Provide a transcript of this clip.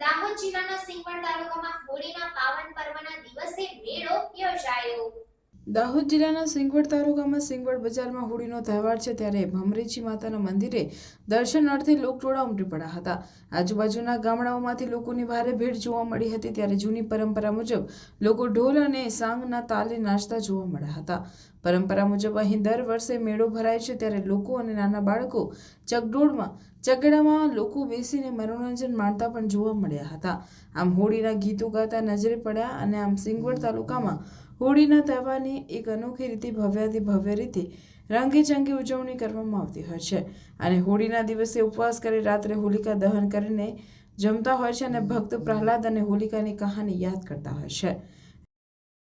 દાહોદ જિલ્લાના સિંગવડ તાલુકામાં હોળીના પાવન પર્વના દિવસે મેળો યોજાયો. દાહોદ જિલ્લાના સિંગવડ તાલુકામાં સિંગવડ બજારમાં હોળીનો તહેવાર છે ત્યારે ભમરેચી માતાના મંદિરે દર્શનાર્થે લોકટોળા ઉમટી પડ્યા હતા. આજુબાજુના ગામડાઓમાંથી લોકોની ભારે ભીડ જોવા મળી હતી ત્યારે જૂની પરંપરા મુજબ લોકો ઢોલ અને સાંગના તાલે નાચતા જોવા મળ્યા હતા. પરંપરા મુજબ અહીં દર વર્ષે મેળો ભરાય છે ત્યારે લોકો અને નાના બાળકો ચગડોળમાં ચગડામાં લોકો બેસીને મનોરંજન માણતા પણ જોવા મળ્યા હતા. આમ હોળીના ગીતો ગાતા નજરે પડ્યા અને આમ સિંગવડ તાલુકામાં હોળીના તહેવારની એક અનોખી રીતે ભવ્યાથી ભવ્ય રીતે રંગીચંગી ઉજવણી કરવામાં આવતી હોય છે. અને હોળીના દિવસે ઉપવાસ કરી રાત્રે હોલિકા દહન કરીને જમતા હોય છે અને ભક્ત પ્રહલાદ અને હોલિકાની કહાની યાદ કરતા હોય છે.